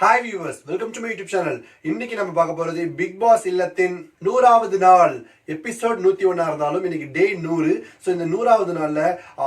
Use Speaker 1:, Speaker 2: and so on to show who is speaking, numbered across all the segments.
Speaker 1: Hi viewers welcome to my YouTube channel இன்னைக்கு நம்ம பார்க்க போறது பிக் பாஸ் இல்லத்தின் நூறாவது நாள். எபிசோட் நூத்தி ஒன்னா இருந்தாலும் இன்னைக்கு டே நூறு. ஸோ இந்த நூறாவது நாள்ல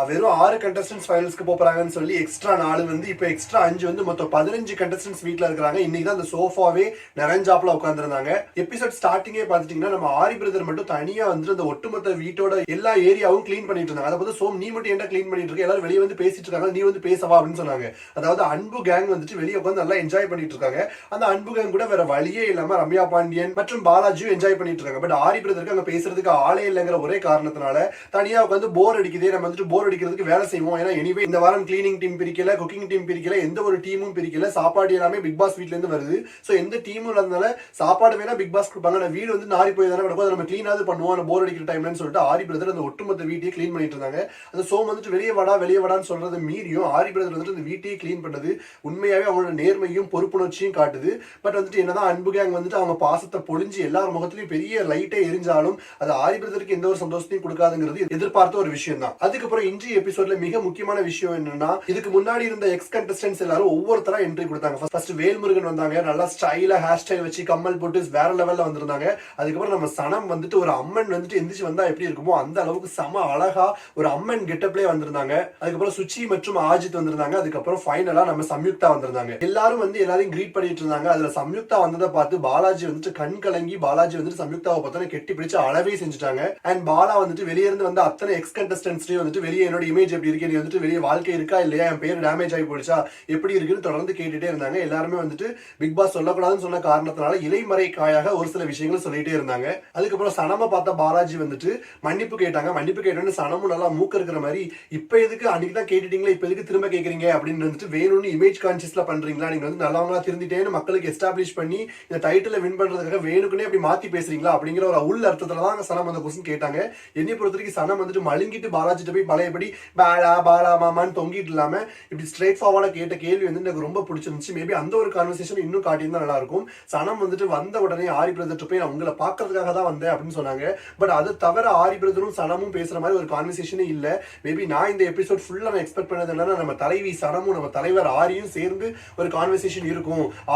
Speaker 1: வெறும் ஆறு கண்டஸ்டன்ஸ் ஃபைனல்ஸ்க்கு போறாங்கன்னு சொல்லி எக்ஸ்ட்ரா நாலு வந்து இப்போ எக்ஸ்ட்ரா அஞ்சு வந்து மொத்தம் பதினஞ்சு கண்டஸ்டன்ஸ் வீட்ல இருக்கிறாங்க. இன்னைக்கு தான் அந்த சோஃபாவே நிறைஞ்சாப்ல உட்காந்துருந்தாங்க எபிசோட் ஸ்டார்டிங்கே பார்த்துட்டீங்கன்னா நம்ம ஆரி பிரதர் மட்டும் தனியா வந்து அந்த ஒட்டுமொத்த வீட்டோட எல்லா ஏரியாவும் க்ளீன் பண்ணிட்டு இருந்தாங்க. அதை பார்த்து சோம் நீ மட்டும் என்ன கிளீன் பண்ணிட்டு இருக்க? எல்லாரும் வெளியே வந்து பேசிட்டு இருக்காங்க. நீ வந்து பேசவா அப்படின்னு சொன்னாங்க. அதாவது அன்பு கேங் வந்துட்டு வெளியே உட்காந்து நல்லா என்ஜாய் பண்ணிட்டு இருக்காங்க அந்த அன்பு கூட வேற வழியே இல்லாம ரம்யா பாண்டியன் மற்றும் பாலாஜியும் என்ஜாய் பண்ணிட்டு இருக்காங்க பட் ஆரி பிரதருக்கு அங்க பேசுறதுக்கு ஆளே இல்லைங்கிற ஒரே காரணத்தினால தனியா உட்காந்து போர் அடிக்குதே. நம்ம வந்துட்டு போர் அடிக்கிறதுக்கு வேலை செய்வோம். ஏன்னா எனிவே இந்த வாரம் கிளீனிங் டீம் பிரிக்கல குக்கிங் டீம் பிரிக்கல எந்த ஒரு டீமும் பிரிக்கல. சாப்பாடு எல்லாமே பிக் பாஸ் வீட்ல இருந்து வருது. சோ எந்த டீமும் இல்லாதனால சாப்பாடு வேணா பிக் பாஸ் கொடுப்பாங்க. ஆனா வீடு வந்து நாரி போய் தானே கிடக்கும். நம்ம கிளீனாவது பண்ணுவோம். போர் அடிக்கிற டைம்லன்னு சொல்லிட்டு ஆரி பிரதர் அந்த ஒட்டுமொத்த வீட்டையே க்ளீன் பண்ணிட்டு இருந்தாங்க. அந்த சோம் வந்துட்டு வெளியே வாடா வெளியே வாடான்னு சொல்றது மீறியும் ஆரி பிரதர் வந்துட்டு அந்த வீட்டையே கிளீன் பண்ணது உண்மையாவே அவங்களோட நேர்மையும் பொறுப்புணர்ச்சியும் காட்டுது. பட் வந்துட்டு என்னதான் அன்பு கேங் வந்துட்டு அவங்க பாசத்தை பொழிஞ்சு எல்லார் முகத்திலையும் பெரிய லைட்டே எரிஞ்சாலும் அது ஆரி பிரதருக்கு எந்த ஒரு சந்தோஷத்தையும் கொடுக்காதுங்கிறது எதிர்பார்த்த ஒரு விஷயம் தான் அதுக்கப்புறம் இன்றைய எபிசோட்ல மிக முக்கியமான விஷயம் என்னன்னா இதுக்கு முன்னாடி இருந்த எக்ஸ் கண்டஸ்டன்ஸ் எல்லாரும் ஒவ்வொருத்தரா என்ட்ரி கொடுத்தாங்க. ஃபர்ஸ்ட் வேல்முருகன் வந்தாங்க. நல்லா ஸ்டைலா ஹேர் ஸ்டைல் வச்சு கம்மல் போட்டு வேற லெவல்ல வந்திருந்தாங்க. அதுக்கப்புறம் நம்ம சனம் வந்துட்டு ஒரு அம்மன் வந்துட்டு எந்திரிச்சு வந்தா எப்படி இருக்குமோ அந்த அளவுக்கு செம அழகா ஒரு அம்மன் கெட்டப்லே வந்திருந்தாங்க. அதுக்கப்புறம் சுச்சி மற்றும் ஆஜித் வந்திருந்தாங்க. அதுக்கப்புறம் ஃபைனலா நம்ம சம்யுக்தா வந்திருந்தாங்க. எல்லாரும் வந்து எல்லாரும் எல்லாரையும் கிரீட் பண்ணிட்டு இருந்தாங்க. அதுல சம்யுக்தா வந்ததை பார்த்து பாலாஜி வந்துட்டு கண் கலங்கி பாலாஜி வந்துட்டு சம்யுக்தாவை பார்த்தோன்னே கெட்டி பிடிச்சு அளவே செஞ்சுட்டாங்க. அண்ட் பாலா வந்துட்டு வெளியே இருந்து வந்து அத்தனை எக்ஸ் கண்டஸ்டன்ஸ்லயும் வந்துட்டு வெளியே என்னோட இமேஜ் எப்படி இருக்கு? நீ வந்துட்டு வெளியே வாழ்க்கை இருக்கா இல்லையா? என் பேர் டேமேஜ் ஆகி போயிடுச்சா? எப்படி இருக்குன்னு தொடர்ந்து கேட்டுட்டே இருந்தாங்க. எல்லாருமே வந்துட்டு பிக் பாஸ் சொல்லக்கூடாதுன்னு சொன்ன காரணத்தினால இலைமறை காயாக ஒரு சில விஷயங்கள் சொல்லிட்டே இருந்தாங்க. அதுக்கப்புறம் சனம பார்த்த பாலாஜி வந்துட்டு மன்னிப்பு கேட்டாங்க. மன்னிப்பு கேட்டோன்னு சனமும் நல்லா மூக்க இருக்கிற மாதிரி இப்ப எதுக்கு அன்னைக்கு தான் கேட்டுட்டீங்களா? இப்ப எதுக்கு திரும்ப கேட்கறீங்க அப்படின்னு வந்துட்டு வேணும்னு இமேஜ் கான்சியஸ்ல பண்றீங்களா? நீங்க வந்து நல்லா நார்மலாக திருந்திட்டேன்னு மக்களுக்கு எஸ்டாப்ளிஷ் பண்ணி இந்த டைட்டில் வின் பண்ணுறதுக்காக வேணுக்குனே அப்படி மாற்றி பேசுறீங்களா? அப்படிங்கிற ஒரு உள் அர்த்தத்தில் தான் சனம் அந்த கொஸ்டின் கேட்டாங்க. என்னை பொறுத்த வரைக்கும் சனம் வந்துட்டு மழுங்கிட்டு பாலாஜிட்ட போய் பழையபடி பாலா பாலா மாமான்னு தொங்கிட்டு இல்லாமல் இப்படி ஸ்ட்ரெயிட் ஃபார்வர்டாக கேட்ட கேள்வி வந்து எனக்கு ரொம்ப பிடிச்சிருந்துச்சு. மேபி அந்த ஒரு கான்வர்சேஷன் இன்னும் காட்டியிருந்தா நல்லா இருக்கும் சனம் வந்துட்டு வந்த உடனே ஆரி பிரதர்ட்டு போய் நான் உங்களை பார்க்கறதுக்காக தான் வந்தேன் அப்படின்னு சொன்னாங்க. பட் அது தவிர ஆரி பிரதரும் சனமும் பேசுற மாதிரி ஒரு கான்வர்சேஷனே இல்லை. மேபி நான் இந்த எபிசோட் ஃபுல்லாக நான் எக்ஸ்பெக்ட் பண்ணது என்னன்னா நம்ம தலைவி சனமும் நம்ம தலைவர் ஆரியும் சேர்ந்து ஒரு கான்வர்சேஷன் இருக்கும்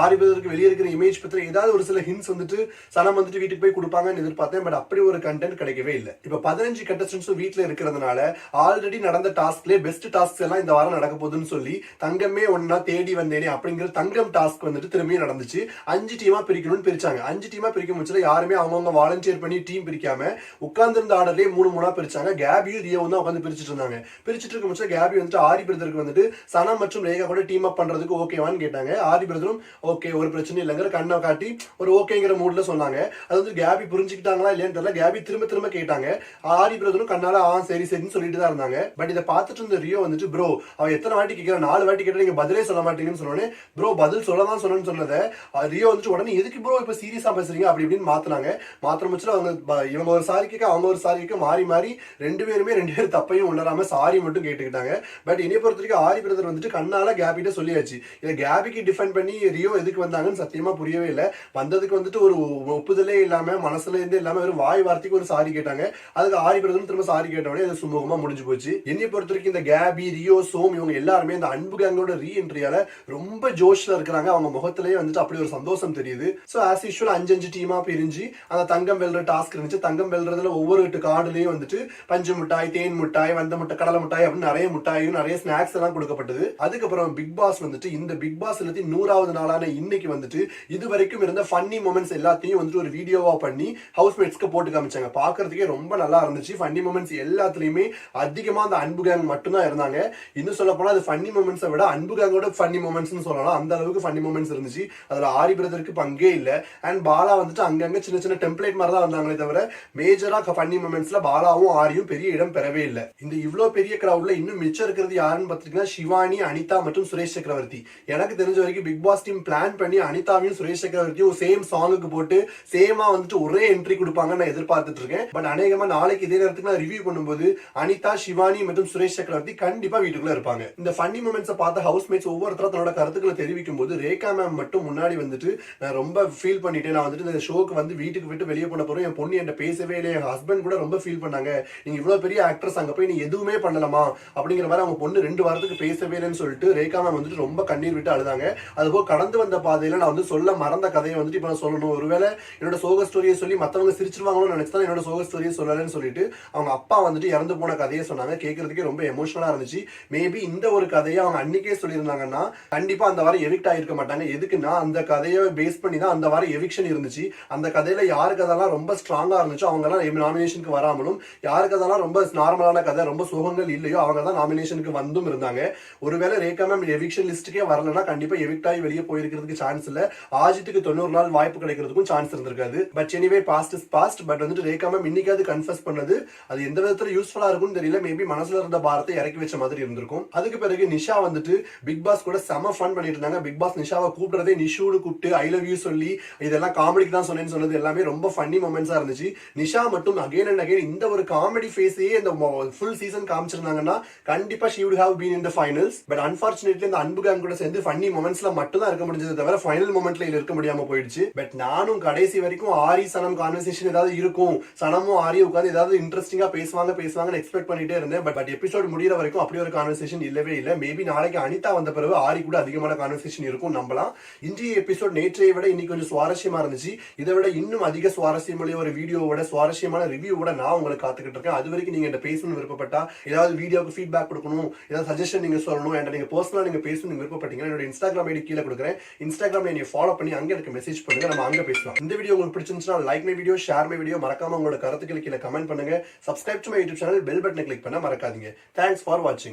Speaker 1: ஆரி பிரதருக்கு வெளியே இருக்கிற இமேஜ் பத்திர ஏதாவது ஒரு சில ஹின்ஸ் வந்துட்டு சனம் வந்துட்டு வீட்டுக்கு போய் கொடுப்பாங்கன்னு எதிர்பார்த்தேன் பட் அப்படி ஒரு கண்டென்ட் கிடைக்கவே இல்லை. இப்ப பதினஞ்சு கண்டஸ்டன்ஸும் வீட்ல இருக்கிறதுனால ஆல்ரெடி நடந்த டாஸ்க்லயே பெஸ்ட் டாஸ்க் எல்லாம் இந்த வாரம் நடக்க போகுதுன்னு சொல்லி தங்கமே ஒன்னா தேடி வந்தேனே அப்படிங்கிற தங்கம் டாஸ்க் வந்துட்டு திரும்பியும் நடந்துச்சு. அஞ்சு டீமா பிரிக்கணும்னு பிரிச்சாங்க. அஞ்சு டீமா பிரிக்கும் பட்சத்துல யாருமே அவங்கவுங்க வாலண்டியர் பண்ணி டீம் பிரிக்காம உட்கார்ந்திருந்த ஆர்டர்லயே மூணு மூணா பிரிச்சாங்க. கேபியும் ரியோவும் தான் உட்காந்து பிரிச்சுட்டு இருந்தாங்க. பிரிச்சுட்டு இருக்கும் பட்சத்துல கேபி வந்துட்டு ஆரி பிரதருக்கு வந்துட்டு சனம் மற்றும் ரேகா கூட டீம் அப் பண்றதுக்கு ஓகேவான்னு கேட்டாங்க. ஆரி பிரதரும் ஓகே ஒரு பிரச்சனை இல்லைங்கிற கண்ணை காட்டி ஒரு ஓகேங்கிற மூட்ல சொன்னாங்க. அது வந்து கேபி புரிஞ்சுக்கிட்டாங்களா இல்லையான்னு தெரியல. கேபி திரும்ப திரும்ப கேட்டாங்க. ஆரி பிரதரும் கண்ணால ஆ சரி சரின்னு சொல்லிட்டு தான் இருந்தாங்க. பட் இதை பார்த்துட்டு இருந்த ரியோ வந்துட்டு ப்ரோ அவன் எத்தனை வாட்டி கேட்கிற? நாலு வாட்டி கேட்டா நீங்க பதிலே சொல்ல மாட்டீங்கன்னு சொன்னோன்னே ப்ரோ பதில் சொல்ல தான் சொன்னேன்னு சொன்னதை ரியோ வந்துட்டு உடனே எதுக்கு ப்ரோ இப்போ சீரியஸா பேசுறீங்க? அப்படி இப்படின்னு மாத்துனாங்க. மாத்திர முச்சுல அவங்க இவங்க ஒரு சாரி கேட்க அவங்க ஒரு சாரி கேட்க மாறி மாறி ரெண்டு பேருமே ரெண்டு பேரும் தப்பையும் உணராம சாரி மட்டும் கேட்டுக்கிட்டாங்க. பட் என்னை பொறுத்த வரைக்கும் ஆரி பிரதர் வந்துட்டு கண்ணால கேபிட்ட சொல்லியாச்சு. இதை கேபிக்கு டிஃபெண்ட் பண்ணி ரியோ எதுக்கு வந்தாங்கன்னு சத்தியமா புரியவே இல்லை. வந்ததுக்கு வந்துட்டு ஒரு ஒப்புதலே இல்லாம மனசுல இருந்து இல்லாம ஒரு வாய் வார்த்தைக்கு ஒரு சாரி கேட்டாங்க. அதுக்கு ஆரி பிரதரும் திரும்ப சாரி கேட்டவொடனே அது சுமூகமா முடிஞ்சு போச்சு. என்னை பொறுத்த வரைக்கும் இந்த கேபி ரியோ சோம் இவங்க எல்லாருமே இந்த அன்பு கேங்கோட ரீஎன்ட்ரியால ரொம்ப ஜோஷ்ல இருக்கிறாங்க. அவங்க முகத்திலேயே வந்துட்டு அப்படி ஒரு சந்தோஷம் தெரியுது. சோ ஆஸ் யூஷுவல் அஞ்சு அஞ்சு டீமா பிரிஞ்சு அந்த தங்கம் வெல்ற டாஸ்க் இருந்துச்சு. தங்கம் வெல்றதுல ஒவ்வொரு கார்டுலயும் வந்துட்டு பஞ்சு மிட்டாய் தேன் மிட்டாய் வந்த முட்டை கடலை மிட்டாய் அப்படின்னு நிறைய மிட்டாயும் நிறைய ஸ்நாக்ஸ் எல்லாம் கொடுக்கப்பட்டது. அதுக்கப்புறம் பிக் பாஸ் வந்துட்டு இந்த பிக் பாஸ் எல்லாத்தையும் நூறாவது நாளான இன்னைக்கு வந்துட்டு இது வரைக்கும் இருந்த ஃபன்னி மூமெண்ட்ஸ் எல்லாத்தையும் வந்துட்டு ஒரு வீடியோவா பண்ணி ஹவுஸ் மேட்ஸ்க்கு போட்டு காமிச்சாங்க. பாக்குறதுக்கே ரொம்ப நல்லா இருந்துச்சு. ஃபன்னி மூமெண்ட்ஸ் எல்லாத்துலயுமே அதிகமா அந்த அன்பு கேங் மட்டும்தான் இருந்தாங்க. இன்னும் சொல்ல போனா அது ஃபன்னி மூமெண்ட்ஸை விட அன்பு கேங்கோட ஃபன்னி மூமெண்ட்ஸ்னு சொல்லலாம். அந்த அளவுக்கு ஃபன்னி மூமெண்ட்ஸ் இருந்துச்சு. அதுல ஆரி பிரதருக்கு பங்கே இல்ல. அண்ட் பாலா வந்துட்டு அங்கங்க சின்ன சின்ன டெம்ப்ளேட் மாதிரி தான் வந்தாங்களே தவிர மேஜரா ஃபன்னி மூமெண்ட்ஸ்ல பாலாவும் ஆரியும் பெரிய இடம் பெறவே இல்லை. இந்த இவ்வளவு பெரிய கிரௌட்ல இன்னும் மிச்சம் இருக்கிறது யாருன்னு பாத்தீங்கன்னா சிவானி அனிதா மற்றும் சுரேஷ் சக்கரவர்த்தி. எனக்கு தெரிஞ்ச வரைக்கும் பிக் பாஸ் டீம் பிளான் பண்ணி அனிதாவையும் சுரேஷ் சக்கரவர்த்தியும் சேம் சாங்குக்கு போட்டு சேமா வந்துட்டு ஒரே என்ட்ரி கொடுப்பாங்கன்னு நான் எதிர்பார்த்துட்டு இருக்கேன். பட் அநேகமா நாளைக்கு இதே நேரத்துக்கு நான் ரிவ்யூ பண்ணும்போது அனிதா சிவானி மற்றும் சுரேஷ் சக்கரவர்த்தி கண்டிப்பா வீட்டுக்குள்ள இருப்பாங்க. இந்த ஃபன்னி மூமெண்ட்ஸை பார்த்த ஹவுஸ் மேட்ஸ் ஒவ்வொருத்தரும் தன்னோட கருத்துக்களை தெரிவிக்கும் போது ரேகா மேம் மட்டும் முன்னாடி வந்துட்டு நான் ரொம்ப ஃபீல் பண்ணிட்டேன். நான் வந்துட்டு இந்த ஷோக்கு வந்து வீட்டுக்கு விட்டு வெளியே போன போறோம் என் பொண்ணு என்கிட்ட பேசவே இல்லை என் ஹஸ்பண்ட் கூட ரொம்ப ஃபீல் பண்ணாங்க. நீங்க இவ்வளவு பெரிய ஆக்ட்ரஸ் அங்க போய் நீ எதுவுமே பண்ணலாமா அப்படிங்கிற மாதிரி அவங்க பொண்ணு ரெண்டு வாரத்துக்கு பேசவே இல்லைன்னு சொல்லிட்டு ரேகா மேம் வந்துட்டு ரொம்ப கண்ணீர் விட்டு அழுதாங்க. அதுபோல் கடந்து வந்த பாதையில் நான் வந்து சொல்ல மறந்த கதையை வந்துட்டு இப்போ நான் சொல்லணும். ஒருவேளை என்னோட சோக ஸ்டோரியை சொல்லி மற்றவங்க சிரிச்சிருவாங்களோன்னு நினச்சி தான் என்னோட சோக ஸ்டோரியை சொல்லலன்னு சொல்லிட்டு அவங்க அப்பா வந்துட்டு இறந்து போன கதையை சொன்னாங்க. கேட்கறதுக்கே ரொம்ப எமோஷனலாக இருந்துச்சு. மேபி இந்த ஒரு கதையை அவங்க அன்னைக்கே சொல்லியிருந்தாங்கன்னா கண்டிப்பாக அந்த வாரம் எவிக்ட் ஆகிருக்க மாட்டாங்க. எதுக்குன்னா அந்த கதையை பேஸ் பண்ணி தான் அந்த வாரம் எவிக்ஷன் இருந்துச்சு. அந்த கதையில் யார் கதைலாம் ரொம்ப ஸ்ட்ராங்காக இருந்துச்சோ அவங்கலாம் நாமினேஷனுக்கு வராமலும் யாருக்கு அதெல்லாம் ரொம்ப நார்மலான கதை ரொம்ப சோகங்கள் இல்லையோ அவங்க தான் நாமினேஷனுக்கு வந்தும் இருந்தாங்க. ஒருவேளை ரேகா மேம் எவிக்ஷன் லிஸ்ட்டுக்கே வரலன்னா கண்டிப்பாக எவிக்ட் ஆகி வெளியே போயிருக்கிறதுக்கு சான்ஸ் இல்ல. ஆஜித்துக்கு தொண்ணூறு நாள் வாய்ப்பு கிடைக்கிறதுக்கும் சான்ஸ் இருந்திருக்காது. But anyway past is past but வந்துட்டு ரேகா மேம் இன்னைக்காவது கன்ஃபர்ஸ் பண்ணது. அது எந்த விதத்துல யூஸ்ஃபுல்லா இருக்கும்னு தெரியல. மேபி மனசுல இருந்த பாரத்தை இறக்கி வச்ச மாதிரி இருந்திருக்கும். அதுக்கு பிறகு நிஷா வந்துட்டு பிக் பாஸ் கூட செம ஃபன் பண்ணிட்டு இருந்தாங்க. பிக் பாஸ் நிஷாவை கூப்பிடுறதே நிஷூடு கூப்பிட்டு ஐ லவ் யூ சொல்லி இதெல்லாம் காமெடிக்கு தான் சொன்னேன்னு சொன்னது எல்லாமே ரொம்ப ஃபன்னி மூமெண்ட்ஸா இருந்துச்சு. நிஷா மட்டும் அகைன் அண்ட் அகைன் இந்த ஒரு காமெடி ஃபேஸையே இந்த ஃபுல் சீசன் காமிச்சிருந்தாங்கன்னா கண்டிப்பா she would have been in the finals but unfortunately இந்த அன்பு கூட சேர்ந்து ஃபன்னி மொமெண்ட்ஸ்ல மட்டும் தான் இருக்க முடிஞ்சது தவிர ஃபைனல் மூமெண்ட்ல இது இருக்க முடியாம போயிடுச்சு. பட் நானும் கடைசி வரைக்கும் ஆரி சனம் கான்வர்சேஷன் ஏதாவது இருக்கும். சனமும் ஆரியும் உட்காந்து ஏதாவது இன்ட்ரெஸ்டிங்கா பேசுவாங்க பேசுவாங்கன்னு எக்ஸ்பெக்ட் பண்ணிட்டே இருந்தேன். பட் பட் எபிசோட் முடியிற வரைக்கும் அப்படி ஒரு கான்வர்சேஷன் இல்லவே இல்லை. மேபி நாளைக்கு அனிதா வந்த பிறகு ஆரி கூட அதிகமான கான்வர்சேஷன் இருக்கும் நம்பலாம். இன்றைய எபிசோட் நேற்றைய விட இன்னைக்கு கொஞ்சம் சுவாரஸ்யமா இருந்துச்சு. இதை விட இன்னும் அதிக சுவாரஸ்யமுள்ள ஒரு வீடியோவோட சுவாரஸ்யமான ரிவ்யூவோட நான் உங்களுக்கு காத்துக்கிட்டு இருக்கேன். அது வரைக்கும் நீங்க இந்த பேசணும்னு விருப்பப்பட்டா ஏதாவது வீடியோக்கு ஃபீட்பேக் கொடுக்கணும் ஏதாவது சஜஷன் நீங்க சொல்லணும் என்கிட்ட நீங்க பர்சனலா நீங்க பேசணும் விருப்பப்பட்டீங்கன்னா என்னோட இன்ஸ்டாகிராம் ஐடி கீழே கொடுக்குறேன். இன்ஸ்டாகிராமில் நீங்க ஃபாலோ பண்ணி அங்க எனக்கு மெசேஜ் பண்ணுங்க. நம்ம அங்க பேசலாம். இந்த வீடியோ உங்களுக்கு பிடிச்சிருந்துச்சுன்னா like my video share my video மறக்காம உங்களோட கருத்துக்கள் கீழே கமெண்ட் பண்ணுங்க. Subscribe to my YouTube channel bell பட்டனை கிளிக் பண்ண மறக்காதீங்க. தேங்க்ஸ் ஃபார் வாட்சிங்